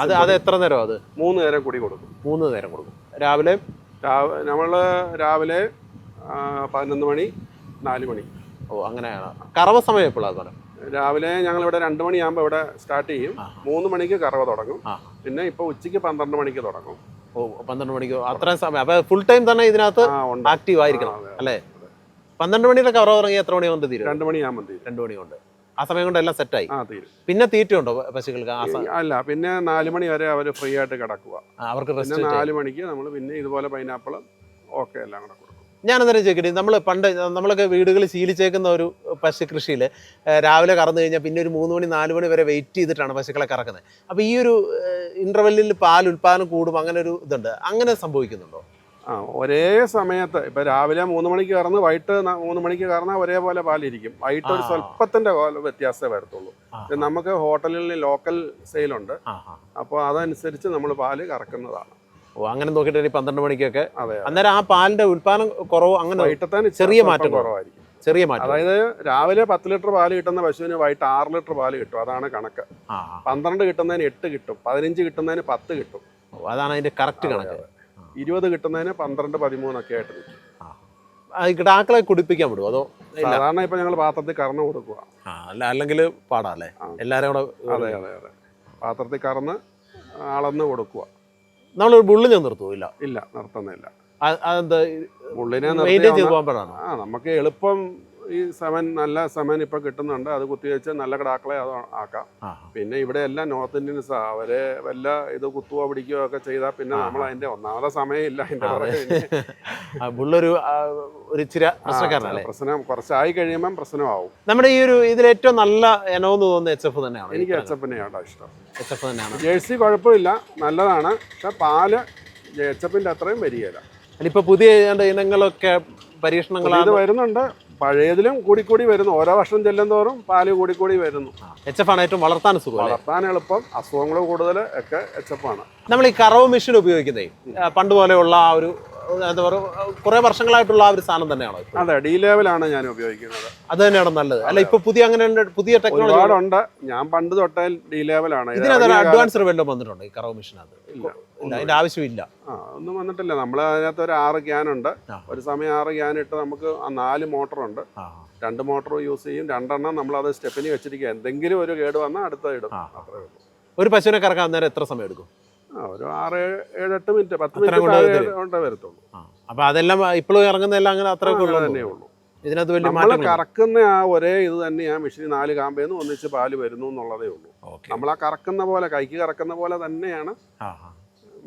അത് അത് എത്ര നേരം അത്? മൂന്ന് നേരം കുടി കൊടുക്കും. മൂന്ന് നേരം കൊടുക്കും. രാവിലെ? രാവ് നമ്മൾ രാവിലെ പതിനൊന്ന് മണി നാല് മണി. ഓ അങ്ങനെയാണ്. കറവ സമയം എപ്പോഴാണ് രാവിലെ ഞങ്ങൾ ഇവിടെ രണ്ട് മണിയാകുമ്പോൾ ഇവിടെ സ്റ്റാർട്ട് ചെയ്യും. മൂന്ന് മണിക്ക് കറവ തുടങ്ങും. പിന്നെ ഇപ്പോൾ ഉച്ചയ്ക്ക് പന്ത്രണ്ട് മണിക്ക് തുടങ്ങും. ഓ പന്ത്രണ്ട് മണിക്ക്. അത്രയും സമയം. അപ്പൊ ഫുൾ ടൈം തന്നെ ഇതിനകത്ത് ആക്റ്റീവ് ആയിരിക്കണം അല്ലേ? പന്ത്രണ്ട് മണിയുടെ കറവ തുടങ്ങി എത്ര മണി കൊണ്ട് തീരും? രണ്ട് മണിയാകുമ്പോൾ തീരും. രണ്ട് മണി കൊണ്ട് ആ സമയം കൊണ്ട് എല്ലാം സെറ്റായി ആയി. പിന്നെ തീറ്റ ഉണ്ടോ പശുക്കൾക്ക്? അല്ല പിന്നെ നാല് മണി വരെ അവർ ഫ്രീ ആയിട്ട് കിടക്കുക അവർക്ക് നാല് മണിക്ക് നമ്മൾ പിന്നെ ഇതുപോലെ പൈനാപ്പിൾ ഓക്കെ എല്ലാം കൂടെ കൊടുക്കും ഞാൻ അന്നേരം ചോദിക്കട്ടെ നമ്മൾ പണ്ട് നമ്മളൊക്കെ വീടുകളിൽ ശീലിച്ചേക്കുന്ന ഒരു പശു കൃഷിയിൽ രാവിലെ കറന്നു കഴിഞ്ഞാൽ പിന്നെ ഒരു മൂന്ന് മണി നാല് മണി വരെ വെയിറ്റ് ചെയ്തിട്ടാണ് പശുക്കളെ കറക്കുന്നത് അപ്പോൾ ഈ ഒരു ഇന്റർവെല്ലിൽ പാൽ ഉൽപ്പാദനം കൂടും അങ്ങനെ ഒരു ഇതുണ്ട്. അങ്ങനെ സംഭവിക്കുന്നുണ്ടോ? ആ ഒരേ സമയത്ത് ഇപ്പൊ രാവിലെ മൂന്ന് മണിക്ക് കറന്ന് വൈകിട്ട് മൂന്ന് മണിക്ക് കറന്നാൽ ഒരേപോലെ പാലിരിക്കും. വൈകിട്ട് ഒരു സ്വല്പത്തിന്റെ സ്വല്പത്തിന്റെ വ്യത്യാസമേ വരത്തുള്ളൂ. നമുക്ക് ഹോട്ടലിൽ ലോക്കൽ സെയിലുണ്ട്. അപ്പോൾ അതനുസരിച്ച് നമ്മൾ പാൽ കറക്കുന്നതാണ്. ഓ അങ്ങനെ നോക്കിയിട്ട് പന്ത്രണ്ട് മണിക്കൊക്കെ. അന്നേരം ആ പാലിന്റെ ഉൽപാദനം കുറവ് അങ്ങനെ ചെറിയ മാറ്റം കുറവായിരിക്കും. ചെറിയ മാറ്റം. അതായത് രാവിലെ പത്ത് ലിറ്റർ പാൽ കിട്ടുന്ന പശുവിന് വൈകിട്ട് ആറ് ലിറ്റർ പാൽ കിട്ടും. അതാണ് കണക്ക്. പന്ത്രണ്ട് കിട്ടുന്നതിന് എട്ട് കിട്ടും. പതിനഞ്ച് കിട്ടുന്നതിന് പത്ത് കിട്ടും. അതാണ് അതിന്റെ കറക്റ്റ് കണക്ക്. ഇരുപത് കിട്ടുന്നതിന് പന്ത്രണ്ട് പതിമൂന്നൊക്കെ ആയിട്ട് നിൽക്കും. കിടാക്കളെ കുടിപ്പിക്കാൻ വിടുമോ അതോ സാധാരണ ഇപ്പൊ ഞങ്ങൾ പാത്രത്തിൽ കറന്ന് കൊടുക്കുക അല്ല അല്ലെങ്കിൽ പാടാല്ലേ. എല്ലാരും കൂടെ അതെ അതെ അതെ. പാത്രത്തിൽ കറന്ന് അളന്ന് കൊടുക്കുക നമ്മൾ ബുള്ളി ഞാൻ നിർത്തുമോ ഇല്ല. ഇല്ല നിർത്തുന്നില്ല അതെന്താ? മെയിന്റെയിൻ ചെയ്ത് പോകാൻ പാടാണോ? ആ നമുക്ക് എളുപ്പം ഈ സെവൻ നല്ല സെവൻ ഇപ്പൊ കിട്ടുന്നുണ്ട്. അത് കുത്തിവെച്ച് നല്ല കിടാക്കളെ അത് ആക്കാം. പിന്നെ ഇവിടെ എല്ലാം നോർത്ത് ഇന്ത്യൻസ് അവരെ വല്ല ഇത് കുത്തുവോ പിടിക്കുകയോ ഒക്കെ ചെയ്താൽ പിന്നെ നമ്മൾ അതിന്റെ ഒന്നാമത്തെ സമയമില്ല അതിന്റെ <laughs> ബുള്ളൊരു ഒരു പ്രശ്നക്കാരനല്ലേ? പ്രശ്നം കുറച്ചായി കഴിയുമ്പം പ്രശ്നമാവും. നമ്മുടെ ഈ ഒരു ഇതിൽ ഏറ്റവും നല്ല ഇനമെന്ന് തോന്നുന്നത് എച്ച് എഫ് തന്നെയാണ്. എനിക്ക് എച്ച് എഫിനെയാണ് ഇഷ്ടം. എച്ച് എഫ് തന്നെയാണ്. ജേഴ്സി കുഴപ്പമില്ല നല്ലതാണ്. പക്ഷെ പാൽ എച്ച് എഫിന്റെ അത്രയും വരികയില്ല ഇപ്പൊ പുതിയ ഇനങ്ങളൊക്കെ ഇത് പരീക്ഷണങ്ങളാണ് വരുന്നുണ്ട്. പഴയതിലും കൂടിക്കൂടി വരുന്നു. ഓരോ വർഷം ചെല്ലും തോറും പാൽ കൂടിക്കൂടി വരുന്നു. എച്ച് എഫ് ആണ് ഏറ്റവും വളർത്താൻ സുഖം വളർത്താൻ എളുപ്പം അസുഖങ്ങൾ കൂടുതൽ ഒക്കെ എച്ച് എഫ് ആണ്. നമ്മൾ ഈ കറവ് മെഷീൻ ഉപയോഗിക്കുന്നേ ആ, പണ്ട് പോലെയുള്ള ആ ഒരു എന്താ പറയുക കുറെ വർഷങ്ങളായിട്ടുള്ള ആ ഒരു സാധനം തന്നെയാണോ? അതെ ഡി ലെവലാണ് ഞാൻ ഉപയോഗിക്കുന്നത്. അത് തന്നെയാണ് നല്ലത്? അല്ല ഇപ്പൊ പുതിയ അങ്ങനെ പുതിയ ടെക്നോളജി ഉണ്ട് ഞാൻ പണ്ട് തൊട്ടേ ഡി ലെവലാണ് ഇത് ഇതിനകത്ത് അഡ്വാൻസ് വല്ലതും വന്നിട്ടുണ്ട് ഈ കറവ് മെഷീൻ അത് അതിന്റെ ആവശ്യമില്ല. ഒന്നും വന്നിട്ടില്ല. നമ്മൾ അതിനകത്ത് ഒരു ആറ് ക്യാൻ ഉണ്ട്. ഒരു സമയം ആറ് ക്യാൻ ഇട്ട് നമുക്ക് ആ നാല് മോട്ടറുണ്ട് ഉണ്ട്. രണ്ട് മോട്ടർ യൂസ് ചെയ്യും. രണ്ടെണ്ണം നമ്മൾ അത് സ്റ്റെപ്പിന് വെച്ചിരിക്കുക എന്തെങ്കിലും ഒരു കേട് വന്നാൽ അടുത്ത ഇടും. അത്രേ ഉള്ളൂ. ഒരു പശുവിനെ കറക്കാൻ നേരം എത്ര സമയം എടുക്കും? ഒരു ആറ് ഏഴ് ഏഴ് എട്ട് മിനിറ്റ് പത്ത് മിനിറ്റ് കൊണ്ട് വരത്തുള്ളൂ. അപ്പൊ അതെല്ലാം ഇപ്പോഴും ഇറങ്ങുന്നതെല്ലാം അങ്ങനെ അത്രയൊക്കെ അങ്ങനെ ഉള്ളൂ. ഇതിനകത്ത് വലിയ നമ്മൾ കറക്കുന്ന ആ ഒരേ ഇത് തന്നെ ആ മെഷീൻ നാല് കാമ്പേന്ന് ഒന്നിച്ച് പാൽ വരുന്നു എന്നുള്ളതേ ഉള്ളൂ. നമ്മൾ ആ കറക്കുന്ന പോലെ കൈക്ക് കറക്കുന്ന പോലെ തന്നെയാണ്.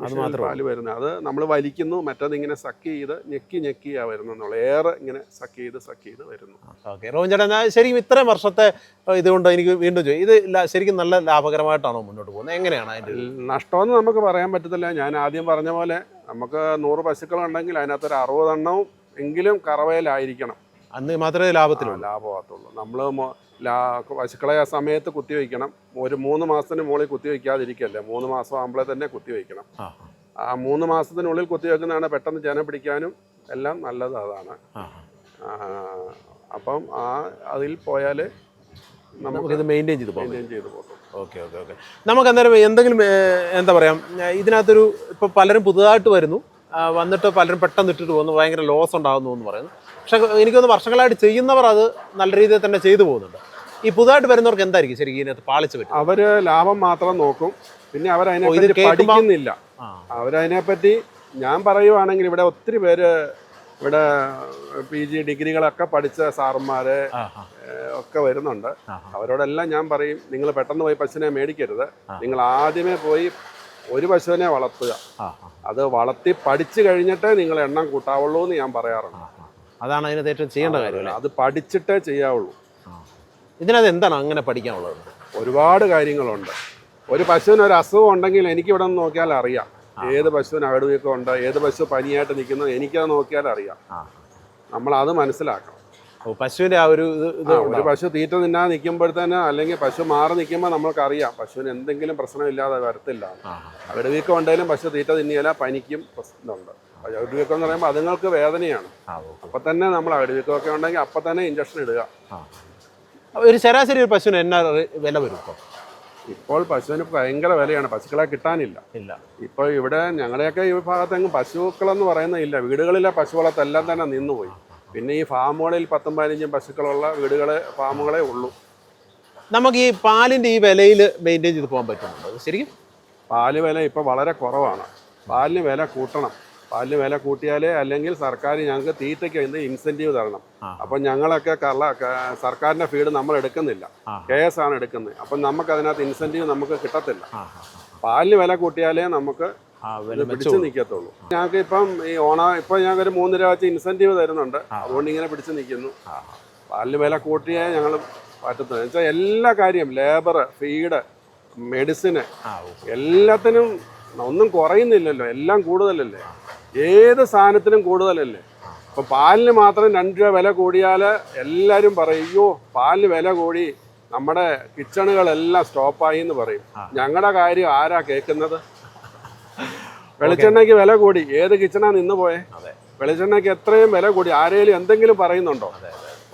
അത് പാൽ വരുന്നത്. അത് നമ്മൾ വലിക്കുന്നു മറ്റത് ഇങ്ങനെ സക്ക് ചെയ്ത് ഞെക്കി ഞെക്കിയാ വരുന്നുള്ളൂ ഏറെ ഇങ്ങനെ സക്ക് ചെയ്ത് സക്ക് ചെയ്ത് വരുന്നു. ഓക്കെ റോഹൻ ചേട്ടാ ഞാൻ ശരിക്കും ഇത്രയും വർഷത്തെ ഇതുകൊണ്ട് എനിക്ക് വീണ്ടും ചോദിക്കും ഇത് ശരിക്കും നല്ല ലാഭകരമായിട്ടാണോ മുന്നോട്ട് പോകുന്നത്? എങ്ങനെയാണ് അതിന്റെ നഷ്ടമെന്ന് നമുക്ക് പറയാൻ പറ്റത്തില്ല. ഞാൻ ആദ്യം പറഞ്ഞ പോലെ നമുക്ക് നൂറ് പശുക്കളുണ്ടെങ്കിൽ അതിനകത്ത് ഒരു അറുപതെണ്ണവും എങ്കിലും കറവയിലായിരിക്കണം. അന്ന് മാത്രമേ ലാഭത്തിലുള്ളൂ. ലാഭമാകത്തുള്ളൂ. നമ്മൾ പശുക്കളെ ആ സമയത്ത് കുത്തിവെക്കണം ഒരു മൂന്ന് മാസത്തിന് മുകളിൽ കുത്തിവെക്കാതിരിക്കല്ലേ മൂന്ന് മാസം ആകുമ്പോഴേ തന്നെ കുത്തിവെക്കണം ആ ആ. മൂന്ന് മാസത്തിനുള്ളിൽ കുത്തിവെക്കുന്നതാണ് പെട്ടെന്ന് ജനം പിടിക്കാനും എല്ലാം നല്ലത് അതാണ്. അപ്പം ആ അതിൽ പോയാൽ നമുക്ക് നമുക്കിത് മെയിന്റെയിൻ ചെയ്ത് പോകാം മെയിന്റെയിൻ ചെയ്ത് പോകും. Okay okay okay. നമുക്ക് അന്നേരം എന്തെങ്കിലും എന്താ പറയാം ഇതിനകത്തൊരു ഇപ്പോൾ പലരും പുതുതായിട്ട് വരുന്നു. വന്നിട്ട് പലരും പെട്ടെന്ന് ഇട്ടിട്ട് പോകുന്നു. ഭയങ്കര ലോസ് ഉണ്ടാകുന്നു എന്ന് പറയുന്നു. പക്ഷെ എനിക്കൊന്ന് വർഷങ്ങളായിട്ട് ചെയ്യുന്നവർ അത് നല്ല രീതിയിൽ തന്നെ ചെയ്തു പോകുന്നുണ്ട്. ഈ പുതുതായിട്ട് വരുന്നവർക്ക് എന്തായിരിക്കും ശരിക്കും ഇതിനകത്ത് പാളിച്ച് പറ്റും അവർ ലാഭം മാത്രം നോക്കും. പിന്നെ അവരതിനെ പഠിക്കുന്നില്ല. അവരതിനെപ്പറ്റി ഞാൻ പറയുവാണെങ്കിൽ ഇവിടെ ഒത്തിരി പേര് ഇവിടെ പി ജി ഡിഗ്രികളൊക്കെ പഠിച്ച സാറന്മാര് ഒക്കെ വരുന്നുണ്ട്. അവരോടെല്ലാം ഞാൻ പറയും നിങ്ങൾ പെട്ടെന്ന് പോയി പശുവിനെ മേടിക്കരുത്. നിങ്ങൾ ആദ്യമേ പോയി ഒരു പശുവിനെ വളർത്തുക. അത് വളർത്തി പഠിച്ചു കഴിഞ്ഞിട്ടേ നിങ്ങൾ എണ്ണം കൂട്ടാവുള്ളൂ എന്ന് ഞാൻ പറയാറുണ്ട്. അതാണ് അതിനകത്ത് ഏറ്റവും ചെയ്യേണ്ട കാര്യം അല്ലേ? അത് പഠിച്ചിട്ടേ ചെയ്യാവുള്ളൂ. ഇതിനകത്ത് എന്താണ് അങ്ങനെ പഠിക്കാനുള്ളത്? ഒരുപാട് കാര്യങ്ങളുണ്ട്. ഒരു പശുവിന് ഒരു അസുഖം ഉണ്ടെങ്കിൽ എനിക്ക് ഇവിടെ നിന്ന് നോക്കിയാൽ അറിയാം. ഏത് പശുവിന് അകടുവീക്കം ഉണ്ട് ഏത് പശു പനിയായിട്ട് നിൽക്കുന്നു എനിക്കത് നോക്കിയാൽ അറിയാം. നമ്മൾ അത് മനസ്സിലാക്കണം. പശുവിന്റെ ആ ഒരു ഇത് ഒരു പശു തീറ്റ തിന്നാൻ നിൽക്കുമ്പോഴത്തേന് അല്ലെങ്കിൽ പശു മാറി നിൽക്കുമ്പോൾ നമ്മൾക്കറിയാം പശുവിന് എന്തെങ്കിലും പ്രശ്നമില്ലാതെ വരത്തില്ല. അവിടെ അകടുവീക്കം ഉണ്ടെങ്കിലും പശു തീറ്റ തിന്നിയാൽ പനിക്കും പ്രശ്നമുണ്ട്. അകടുവീക്കം എന്ന് പറയുമ്പോൾ അതുങ്ങൾക്ക് വേദനയാണ്. അപ്പൊ തന്നെ നമ്മൾ അകടുവീക്കമൊക്കെ ഉണ്ടെങ്കിൽ അപ്പം തന്നെ ഇഞ്ചക്ഷൻ ഇടുക. ഒരു ശരാശരി ഒരു പശുവിന് എന്നാ വില വരും ഇപ്പോൾ ഇപ്പോൾ പശുവിന് ഭയങ്കര വിലയാണ്. പശുക്കളെ കിട്ടാനില്ല. ഇല്ല. ഇപ്പോൾ ഇവിടെ ഞങ്ങളുടെയൊക്കെ ഈ ഭാഗത്തെങ്ങും പശുക്കളെന്ന് പറയുന്നില്ല വീടുകളിലെ പശു വളർത്തെല്ലാം തന്നെ നിന്നുപോയി. പിന്നെ ഈ ഫാമുകളിൽ പത്തും പതിനഞ്ചും പശുക്കളുള്ള വീടുകളെ ഫാമുകളെ ഉള്ളൂ. നമുക്ക് ഈ പാലിന്റെ ഈ വിലയിൽ മെയിന്റെയിൻ ചെയ്ത് പോകാൻ പറ്റുന്നുണ്ടോ? ശരിക്കും? പാൽ വില ഇപ്പോൾ വളരെ കുറവാണ്. പാലിന് വില കൂട്ടണം. പാലിന് വില കൂട്ടിയാലേ അല്ലെങ്കിൽ സർക്കാർ ഞങ്ങൾക്ക് തീറ്റയ്ക്ക് എന്ത് ഇൻസെന്റീവ് തരണം. അപ്പം ഞങ്ങളൊക്കെ കള്ള സർക്കാരിന്റെ ഫീഡ് നമ്മൾ എടുക്കുന്നില്ല. കെ എസ് ആണ് എടുക്കുന്നത്. അപ്പം നമുക്ക് അതിനകത്ത് ഇൻസെന്റീവ് നമുക്ക് കിട്ടത്തില്ല. പാലിന് വില കൂട്ടിയാലേ നമുക്ക് പിടിച്ചു നിൽക്കത്തുള്ളൂ ഞങ്ങൾക്ക് ഇപ്പം ഈ ഓണ ഇപ്പം ഞങ്ങൾക്ക് ഒരു മൂന്ന് രൂപ വെച്ച് ഇൻസെന്റീവ് തരുന്നുണ്ട്. അതുകൊണ്ട് ഇങ്ങനെ പിടിച്ചു നിൽക്കുന്നു. പാലിന് വില കൂട്ടിയേ ഞങ്ങൾ പറ്റത്തുള്ളൂ. വെച്ചാൽ എല്ലാ കാര്യം ലേബർ ഫീഡ് മെഡിസിന് എല്ലാത്തിനും ഒന്നും കുറയുന്നില്ലല്ലോ. എല്ലാം കൂടുതലല്ലേ? ഏത് സാധനത്തിനും കൂടുതലല്ലേ? അപ്പം പാലിന് മാത്രം രണ്ട് രൂപ വില കൂടിയാൽ എല്ലാവരും പറയും അയ്യോ പാലിന് വില കൂടി. നമ്മുടെ കിച്ചണുകളെല്ലാം സ്റ്റോപ്പായി എന്ന് പറയും. ഞങ്ങളുടെ കാര്യം ആരാ കേൾക്കുന്നത് വെളിച്ചെണ്ണയ്ക്ക് വില കൂടി. ഏത് കിച്ചണാ നിന്ന് പോയെ. വെളിച്ചെണ്ണയ്ക്ക് എത്രയും വില കൂടി. ആരെങ്കിലും എന്തെങ്കിലും പറയുന്നുണ്ടോ?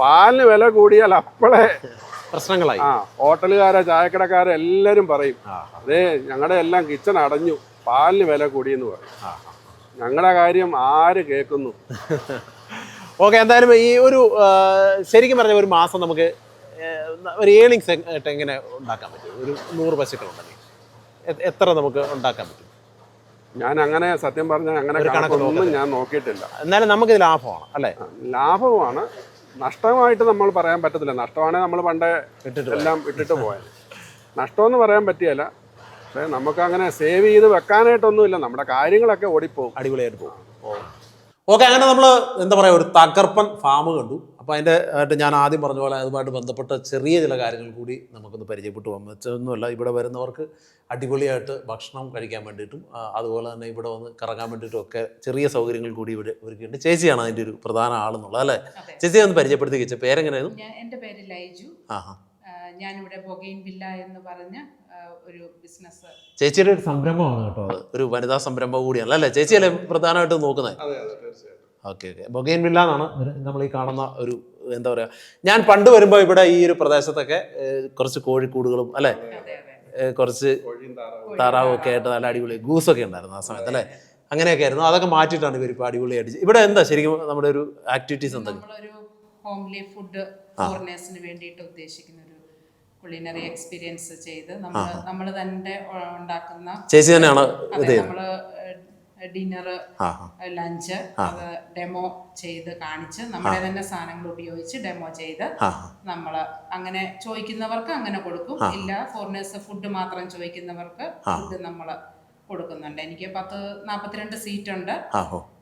പാലിന് വില കൂടിയാൽ അപ്പോഴേ പ്രശ്നങ്ങളായി. ആ ഹോട്ടലുകാരെ ചായക്കടക്കാരെ എല്ലാവരും പറയും. അതെ ഞങ്ങളുടെ എല്ലാം കിച്ചൺ അടഞ്ഞു. പാലിന് വില കൂടിയെന്ന് പറയും. ഞങ്ങളുടെ കാര്യം ആര് കേൾക്കുന്നു? ഓക്കെ എന്തായാലും ഈ ഒരു ശരിക്കും പറഞ്ഞ ഒരു മാസം നമുക്ക് ഒരു ഏണിങ്സ് എങ്ങനെ ഉണ്ടാക്കാൻ പറ്റും? ഒരു നൂറ് പശുക്കളുണ്ടെങ്കിൽ ഉണ്ടെങ്കിൽ. എത്ര നമുക്ക് ഉണ്ടാക്കാൻ പറ്റും? ഞാൻ അങ്ങനെ സത്യം പറഞ്ഞാൽ അങ്ങനെ കണക്കൊന്നും ഞാൻ നോക്കിയിട്ടില്ല. എന്നാലും നമുക്ക് ലാഭമാണ് അല്ലേ? ലാഭമാണ് നഷ്ടമായിട്ട് നമ്മൾ പറയാൻ പറ്റത്തില്ല. നഷ്ടമാണെങ്കിൽ നമ്മൾ പണ്ടേ ഇട്ടിട്ട് എല്ലാം ഇട്ടിട്ട് പോയത്. നഷ്ടമെന്ന് പറയാൻ പറ്റിയല്ല. പക്ഷേ നമുക്ക് അങ്ങനെ സേവ് ചെയ്ത് വെക്കാനായിട്ടൊന്നുമില്ല. നമ്മുടെ കാര്യങ്ങളൊക്കെ ഓടിപ്പോകും അടിപൊളിയായിട്ട് പോകും. ഓക്കെ അങ്ങനെ നമ്മൾ എന്താ പറയുക ഒരു തകർപ്പൻ ഫാം കണ്ടു. അപ്പോൾ അതിന്റെ ആയിട്ട് ഞാൻ ആദ്യം പറഞ്ഞ പോലെ അതുമായിട്ട് ബന്ധപ്പെട്ട ചെറിയ ചില കാര്യങ്ങൾ കൂടി നമുക്കൊന്ന് പരിചയപ്പെട്ടു പോകാൻ വെച്ചൊന്നുമല്ല ഇവിടെ വരുന്നവർക്ക് അടിപൊളിയായിട്ട് ഭക്ഷണം കഴിക്കാൻ വേണ്ടിയിട്ടും അതുപോലെ തന്നെ ഇവിടെ വന്ന് കറങ്ങാൻ വേണ്ടിയിട്ടും ഒക്കെ ചെറിയ സൗകര്യങ്ങൾ കൂടി ഇവിടെ ഒരുക്കിയിട്ടുണ്ട്. ചേച്ചിയാണ് അതിന്റെ ഒരു പ്രധാന ആളെന്നുള്ളത് അല്ലേ? ചേച്ചി ചേച്ചിയെ ഒന്ന് പരിചയപ്പെടുത്തി വെച്ച പേരെങ്ങനെയായിരുന്നു? ഞാൻ എന്റെ പേര് ലൈജു. ആഹാ. ഞാനിവിടെ ബൊഗൈൻ വില്ല എന്ന് പറഞ്ഞ ഒരു ബിസിനസ് ചേച്ചിയുടെ ഒരു സംരംഭമാണ് കേട്ടോ അത്. ഒരു വനിതാ സംരംഭം കൂടിയാണ് അല്ലേ? ചേച്ചിയല്ലേ പ്രധാനമായിട്ടും നോക്കുന്നത്? അതെ അതെ തീർച്ചയായിട്ടും. Okay okay. ബൊഗൈൻ വില്ല എന്നാണ് നമ്മൾ ഈ കാണുന്ന ഒരു എന്താ പറയുക ഞാൻ പണ്ട് വരുമ്പോൾ ഇവിടെ ഈ ഒരു പ്രദേശത്തൊക്കെ കുറച്ച് കോഴിക്കൂടുകളും അല്ലേ? അതെ അതെ കുറച്ച് കോഴിയും താറാവും. ഒക്കെ ആയിട്ട് നല്ല അടിപൊളി ഗൂസൊക്കെ ഉണ്ടായിരുന്നു ആ സമയത്ത് അല്ലേ? അങ്ങനെയൊക്കെ ആയിരുന്നു. അതൊക്കെ മാറ്റിയിട്ടാണ് ഇവർ ഇപ്പോൾ അടിപൊളിയായിട്ട് ഇവിടെ എന്താ ശരിക്കും നമ്മുടെ ഒരു ആക്ടിവിറ്റീസ് എന്താ ഹോംലി ഫുഡ് ഫോറിനേഴ്സിന് വേണ്ടിയിട്ട് ഉദ്ദേശിക്കുന്ന ഒരു കുളിനറി എക്സ്പീരിയൻസ് ചെയ്ത് നമ്മൾ നമ്മൾ തന്നെ ഉണ്ടാക്കുന്ന ചേച്ചി തന്നെയാണ് നമ്മൾ ഡിന്നർ ലഞ്ച് അത് ഡെമോ ചെയ്ത് കാണിച്ച് നമ്മുടെ തന്നെ സാധനങ്ങൾ ഉപയോഗിച്ച് ഡെമോ ചെയ്ത് നമ്മൾ അങ്ങനെ ചോദിക്കുന്നവർക്ക് അങ്ങനെ കൊടുക്കും. ഇല്ല ഫോറിനേഴ്സ് ഫുഡ് മാത്രം ചോദിക്കുന്നവർക്ക് ഫുഡ് നമ്മൾ കൊടുക്കുന്നുണ്ട്. എനിക്ക് പത്ത് നാൽപ്പത്തിരണ്ട് സീറ്റ് ഉണ്ട്.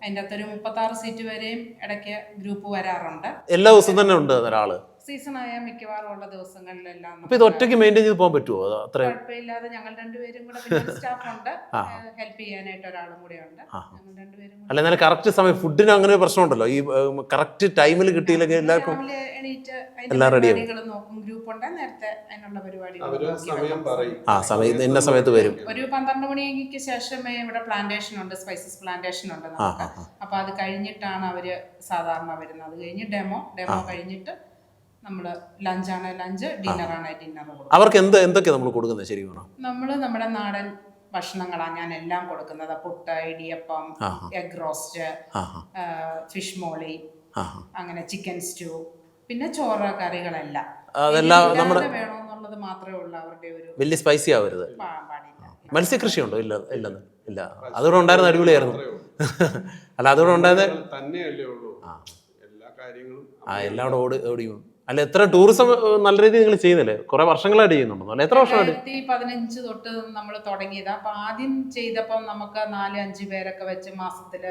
അതിന്റെ അകത്തൊരു മുപ്പത്താറ് സീറ്റ് വരെയും ഇടയ്ക്ക് ഗ്രൂപ്പ് വരാറുണ്ട്. എല്ലാ ദിവസവും തന്നെ ഉണ്ട് ഒരാൾ? സീസണായ മിക്കവാറും ഉള്ള ദിവസങ്ങളിലെല്ലാം അപ്പൊ ഇത് ഒറ്റയ്ക്ക് മെയിന്റെയിൻ ചെയ്ത് പോകാൻ പറ്റുമോ അത് അത്രയും കുഴപ്പമില്ലാതെ ഞങ്ങൾ രണ്ടുപേരും കൂടെ സ്റ്റാഫ് ഉണ്ട്. <laughs> ഹെൽപ്പ് ചെയ്യാനായിട്ട് ഒരാളും കൂടെ ഉണ്ട്. ഞങ്ങൾ രണ്ടുപേരും അല്ല എന്നാലും കറക്റ്റ് സമയം ഫുഡിന് അങ്ങനെ ഒരു പ്രശ്നമുണ്ടല്ലോ. ഈ കറക്റ്റ് ടൈമിൽ കിട്ടിയില്ലെങ്കിൽ എല്ലാവർക്കും എല്ലാം റെഡി ആവും. നോക്കും. ഗ്രൂപ്പ് ഉണ്ട്. നേരത്തെ അതിനുള്ള പരിപാടി അവർ സമയം വെക്കും. ആ സമയത്ത് ഇന്ന സമയത്ത് വരും. ഒരു പന്ത്രണ്ട് മണിക്ക് ശേഷമേ ഇവിടെ പ്ലാന്റേഷൻ ഉണ്ട്. സ്പൈസസ് പ്ലാന്റേഷൻ ഉണ്ട് നമുക്ക്. അപ്പൊ അത് കഴിഞ്ഞിട്ടാണ് അവർ സാധാരണ വരുന്നത്. അത് കഴിഞ്ഞ് ഡെമോ ഡെമോ കഴിഞ്ഞിട്ട് നമ്മൾ ലഞ്ചാണ് ലഞ്ച് ഡിന്നറാണ് ഡിന്നർ അവർക്ക് എന്ത് എന്തൊക്കെ നമ്മൾ കൊടുക്കുന്നത് ശരിക്കും നമ്മൾ നമ്മുടെ നാടൻ ഭക്ഷണങ്ങളാണ് ഞാൻ എല്ലാം കൊടുക്കുന്നത്. Puttu idiyappam. Egg roast fish molee അങ്ങനെ ചിക്കൻ സ്റ്റൂ പിന്നെ ചോറ് കറികളെല്ലാം. അതെല്ലാം ഇതില്ലാതെ നമ്മുടെ വേണമെന്നുള്ളത് മാത്രമേ ഉള്ളൂ അവരുടെ ഒരു വലിയ സ്പൈസി ആവരുത്. മത്സ്യകൃഷി ഉണ്ടോ മത്സ്യകൃഷിയുണ്ടോ? ഇല്ല ഇല്ലെന്ന്. ഇല്ല. അതുകൂടെ ഉണ്ടായിരുന്ന അടിപൊളിയായിരുന്നു അല്ല അതുകൂടെ ഉണ്ടായിരുന്ന തന്നെയല്ലേ ഉള്ളൂ. എല്ലാ കാര്യങ്ങളും ആ എല്ലാം കൂടെ ഓടി ഓടിയും. അല്ല എത്ര ടൂറിസം നല്ല രീതിയിൽ നിങ്ങൾ ചെയ്യുന്നില്ലേ? കുറെ വർഷങ്ങളായിട്ട് ചെയ്യുന്നുണ്ടോ? അല്ല എത്ര വർഷമായിട്ട്? പതിനഞ്ച് തൊട്ട് നമ്മൾ തുടങ്ങിയത്. അപ്പൊ ആദ്യം ചെയ്തപ്പോൾ നമുക്ക് നാല് അഞ്ച് പേരൊക്കെ വെച്ച് മാസത്തിൽ.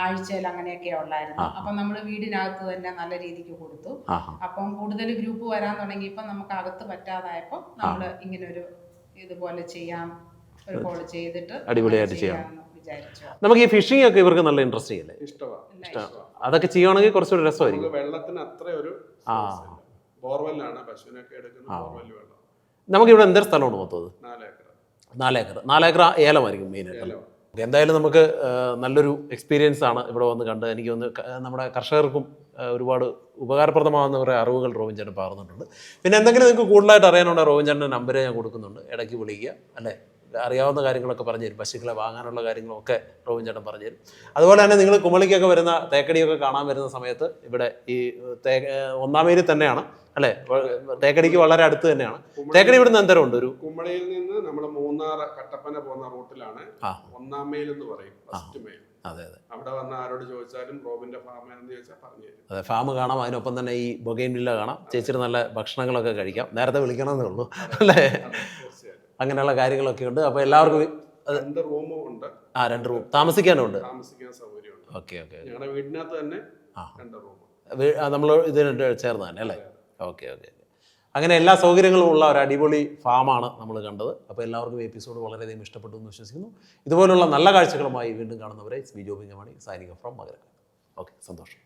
ആഴ്ചയിൽ അങ്ങനെയൊക്കെ ഉള്ളായിരുന്നു. അപ്പൊ നമ്മൾ വീടിനകത്ത് തന്നെ നല്ല രീതിക്ക് കൊടുത്തു. അപ്പം കൂടുതൽ ഗ്രൂപ്പ് വരാൻ തുടങ്ങിയപ്പോൾ നമുക്ക് അകത്ത് പറ്റാതായപ്പോൾ നമ്മൾ ഇങ്ങനെ ഒരു ഇതുപോലെ ചെയ്യാം ഒരു കോൾ ചെയ്തിട്ട് അടിപൊളിയായിട്ട് ചെയ്യാം. നമുക്ക് ഈ ഫിഷിംഗ് ഒക്കെ ഇവർക്ക് നല്ല ഇൻട്രസ്റ്റിംഗ് അല്ലേ ഇഷ്ടമാണ് അതൊക്കെ ചെയ്യുവാണെങ്കിൽ കുറച്ചുകൂടി രസമായിരിക്കും. വെള്ളത്തിന് അത്ര ഒരു ആ. ബോർവെല്ലാണ്. പശുവിനൊക്കെ എടുക്കുന്ന ബോർവെൽ വെള്ളം. നമുക്ക് ഇവിടെ എന്തൊരു സ്ഥലമാണ് മൊത്തം നാലേക്കർ. നാലേക്കർ. നാലേക്കർ ഏലമായിരിക്കും മെയിനായിട്ട് എന്തായാലും നമുക്ക് നല്ലൊരു എക്സ്പീരിയൻസ് ആണ് ഇവിടെ വന്ന് കണ്ട് എനിക്ക് വന്ന് നമ്മുടെ കർഷകർക്കും ഒരുപാട് ഉപകാരപ്രദമാകുന്ന കുറേ അറിവുകൾ റോബിൻ ചേട്ടൻ പകർന്നിട്ടുണ്ട്. പിന്നെ എന്തെങ്കിലും നിങ്ങൾക്ക് കൂടുതലായിട്ട് അറിയാനുണ്ടെങ്കിൽ റോബിൻ ചേട്ടന്റെ നമ്പർ ഞാൻ കൊടുക്കുന്നുണ്ട്. ഇടയ്ക്ക് വിളിക്കുക. അല്ലേ? അറിയാവുന്ന കാര്യങ്ങളൊക്കെ പറഞ്ഞു തരും. പശുക്കളെ വാങ്ങാനുള്ള കാര്യങ്ങളൊക്കെ റോബിൻ ചേട്ടൻ പറഞ്ഞു തരും. അതുപോലെ തന്നെ നിങ്ങൾ കുമളിക്കൊക്കെ വരുന്ന തേക്കടിയൊക്കെ കാണാൻ വരുന്ന സമയത്ത് ഇവിടെ ഈ തേ ഒന്നാമേരി തന്നെയാണ് അല്ലെ? തേക്കടിക്ക് വളരെ അടുത്ത് തന്നെയാണ്. തേക്കടി ഇവിടുന്ന് എന്തരം ഉണ്ട് ഒരു? കുമളിയിൽ നിന്ന് നമ്മൾ മൂന്നാർ കട്ടപ്പന പോകുന്ന റൂട്ടിലാണ്. ഒന്നാം എന്ന് പറയും ഫസ്റ്റ് മൈൽ. അതെ അതെ. അവിടെ വന്ന ആരോട് ചോദിച്ചാലും റോബിന്റെ ഫാം എന്ന് ചോദിച്ചാൽ പറഞ്ഞു അതെ ഫാം കാണാം അതിനൊപ്പം തന്നെ ഈ ബൊഗൈൻ വില്ല കാണാം. ചേച്ചിയുടെ നല്ല ഭക്ഷണങ്ങളൊക്കെ കഴിക്കാം. നേരത്തെ വിളിക്കണമെന്നേ ഉള്ളൂ അല്ലേ? അങ്ങനെയുള്ള കാര്യങ്ങളൊക്കെ ഉണ്ട്. അപ്പോൾ എല്ലാവർക്കും രണ്ട് റൂമും ഉണ്ട്. ആ രണ്ട് റൂം. താമസിക്കാനുണ്ട്? താമസിക്കാൻ സൗകര്യമുണ്ട്. ഓക്കെ ഓക്കെ ഞങ്ങളുടെ വീടിനകത്ത് തന്നെ രണ്ട് റൂം നമ്മൾ ഇതിന് ചേർന്ന് തന്നെ അല്ലേ? ഓക്കെ ഓക്കെ അങ്ങനെ എല്ലാ സൗകര്യങ്ങളും ഉള്ള ഒരു അടിപൊളി ഫാമാണ് നമ്മൾ കണ്ടത്. അപ്പോൾ എല്ലാവർക്കും ഈ എപ്പിസോഡ് വളരെയധികം ഇഷ്ടപ്പെട്ടു എന്ന് വിശ്വസിക്കുന്നു. ഇതുപോലുള്ള നല്ല കാഴ്ചകളുമായി വീണ്ടും കാണുന്നവരെ ബി ജോബിംഗമാണി സൈനിക ഫ്രോം മകരക്ക ഓക്കെ സന്തോഷം.